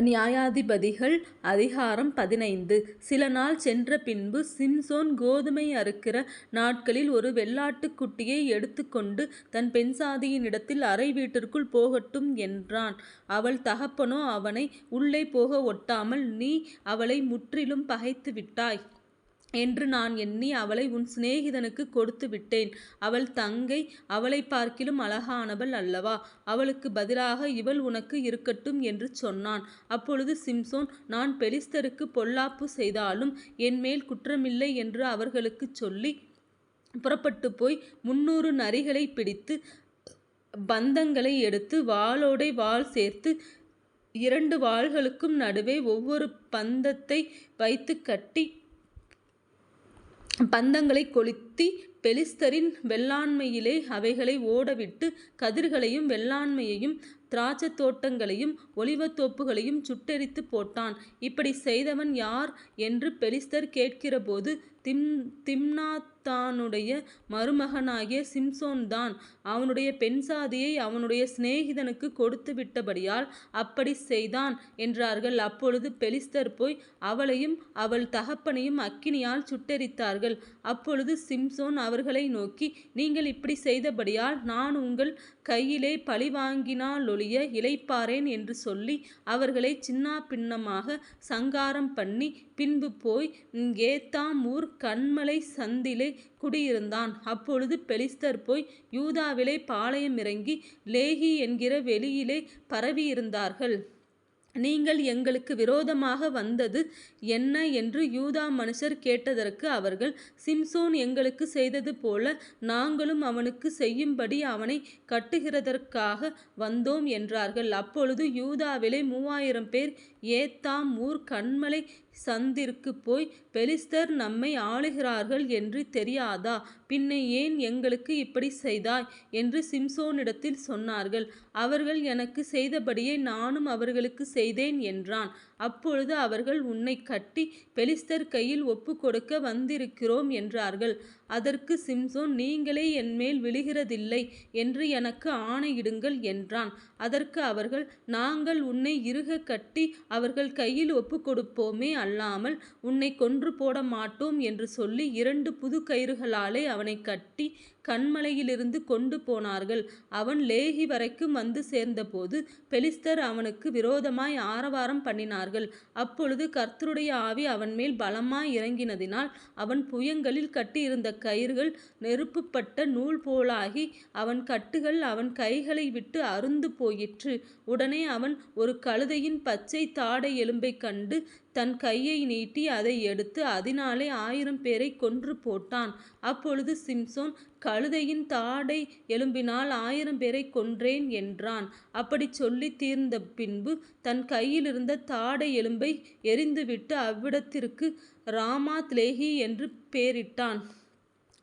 நியாயாதிபதிகள் அதிகாரம் பதினைந்து. சில நாள் சென்ற பின்பு சிம்சோன் கோதுமை அறுக்கிற நாட்களில் ஒரு வெள்ளாட்டுக்குட்டியை எடுத்துக்கொண்டு தன் பெண்சாதியினிடத்தில் அறை வீட்டிற்குள் போகட்டும் என்றான். அவள் தகப்பனோ அவனை உள்ளே போக ஒட்டாமல் நீ அவளை முற்றிலும் பகைத்து விட்டாய் என்று நான் எண்ணி அவளை உன் சிநேகிதனுக்கு கொடுத்து விட்டேன் அவள் தங்கை அவளை பார்க்கிலும் அழகானவள் அல்லவா? அவளுக்கு பதிலாக இவள் உனக்கு இருக்கட்டும் என்று சொன்னான். அப்பொழுது சிம்சோன் நான் பெலிஸ்தருக்கு பொல்லாப்பு செய்தாலும் என்மேல் குற்றமில்லை என்று அவர்களுக்குச் புறப்பட்டு போய் முந்நூறு நரிகளைப் பிடித்து பந்தங்களை எடுத்து வாளோடை வாள் சேர்த்து இரண்டு வாள்களுக்கும் நடுவே ஒவ்வொரு பந்தத்தை வைத்து கட்டி பந்தங்களை கொளுத்தி பெலிஸ்தரின் வெள்ளாண்மையிலே அவைகளை ஓடவிட்டு கதிர்களையும் வெள்ளாண்மையையும் திராட்சத் தோட்டங்களையும் ஒலிவத்தோப்புகளையும் சுட்டெரித்து போட்டான். இப்படி செய்தவன் யார்? என்று பெலிஸ்தர் கேட்கிறபோது திம் திம்னாத்தானுடைய மருமகனாகிய சிம்சோன்தான். அவனுடைய பெண் சாதியை அவனுடைய சிநேகிதனுக்குக் கொடுத்துவிட்டபடியால் அப்படி செய்தான் என்றார்கள். அப்பொழுது பெலிஸ்தர் போய் அவளையும் அவள் தகப்பனையும் அக்கினியால் சுட்டெரித்தார்கள். அப்பொழுது சிம்சோன் அவர்களை நோக்கி நீங்கள் இப்படி செய்தபடியால் நான் உங்கள் கையிலே பழிவாங்கினாலொழிய இழைப்பாரேன் என்று சொல்லி அவர்களை சின்னா பின்னமாக சங்காரம் பண்ணி பின்பு போய் ஏத்தாம் ஊர் கண்மலை சந்திலே குடியிருந்தான். அப்பொழுது பெலிஸ்தர் போய் யூதாவிலே பாளையம் இறங்கி லேகி என்கிற வெளியிலே பரவியிருந்தார்கள். நீங்கள் எங்களுக்கு விரோதமாக வந்தது என்ன? என்று யூதா மனுஷர் கேட்டதற்கு அவர்கள் சிம்சோன் எங்களுக்கு செய்தது போல நாங்களும் அவனுக்கு செய்யும்படி அவனை கட்டுகிறதற்காக வந்தோம் என்றார்கள். அப்பொழுது யூதாவிலே மூவாயிரம் பேர் ஏத்தாம் ஊர் கண்மலை சந்திற்குப் போய் பெலிஸ்தர் நம்மை ஆளுகிறார்கள் என்று தெரியாதா? பின்ன ஏன் எங்களுக்கு இப்படி செய்தாய்? என்று சிம்சோனிடத்தில் சொன்னார்கள். அவர்கள் எனக்கு செய்தபடியே நானும் அவர்களுக்கு செய்தேன் என்றான். அப்பொழுது அவர்கள் உன்னை கட்டி பெலிஸ்தர் கையில் ஒப்புக்கொடுக்க வந்திருக்கிறோம் என்றார்கள். அதற்கு சிம்சோன் நீங்களே என்மேல் விழுகிறதில்லை என்று எனக்கு ஆணையிடுங்கள் என்றான். அதற்கு அவர்கள் நாங்கள் உன்னை இறுக கட்டி அவர்கள் கையில் ஒப்புக்கொடுப்போமே அல்லாமல் உன்னை கொன்று போட மாட்டோம் என்று சொல்லி இரண்டு புது கயிறுகளாலே அவனை கட்டி கண்மலையிலிருந்து கொண்டு போனார்கள். அவன் லேகி வரைக்கும் வந்து சேர்ந்தபோது பெலிஸ்தர் அவனுக்கு விரோதமாய் ஆரவாரம் பண்ணினார்கள். அப்பொழுது கர்த்தருடைய ஆவி அவன் மேல் பலமாய் இறங்கினதினால் அவன் புயங்களில் கட்டியிருந்த கயிறுகள் நெருப்புப்பட்ட நூல் போலாகி அவன் கட்டுகள் அவன் கைகளை விட்டு அருந்து போயிற்று. உடனே அவன் ஒரு கழுதையின் பச்சை தாடை எலும்பைக் கண்டு தன் கையை நீட்டி அதை எடுத்து அதனாலே ஆயிரம் பேரைக் கொன்று போட்டான். அப்பொழுது சிம்சோன் கழுதையின் தாடை எலும்பினால் ஆயிரம் பேரைக் கொன்றேன் என்றான். அப்படிச் சொல்லித் தீர்ந்தபின்பு தன் கையிலிருந்த தாடை எலும்பை எறிந்துவிட்டு அவ்விடத்திற்கு ராமாத்லேஹி என்று பெயரிட்டான்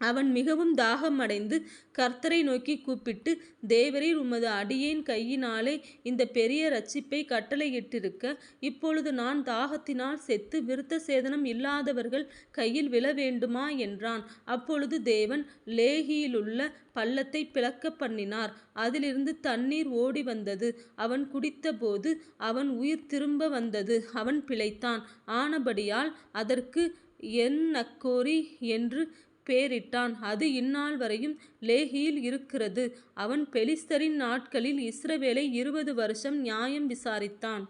அவன் மிகவும் தாகம் அடைந்து கர்த்தரை நோக்கி கூப்பிட்டு தேவரீர் உமது அடியேன் கையினாலே இந்த பெரிய ரட்சிப்பை கட்டளையிட்டிருக்க இப்பொழுது நான் தாகத்தினால் செத்து விருத்த சேதனம் இல்லாதவர்கள் கையில் விழ வேண்டுமா என்றான். அப்பொழுது தேவன் லேகியிலுள்ள பள்ளத்தை பிளக்க பண்ணினார் அதிலிருந்து தண்ணீர் ஓடி வந்தது அவன் குடித்தபோது அவன் உயிர் திரும்ப வந்தது. அவன் பிழைத்தான். ஆனபடியால் அதற்கு என் நக்கோரி என்று பேரிட்டான். அது இந்நாள் வரையும் லேஹியில் இருக்கிறது. அவன் பெலிஸ்தரின் நாட்களில் இஸ்ரவேலை இருபது வருஷம் நியாயம் விசாரித்தான்.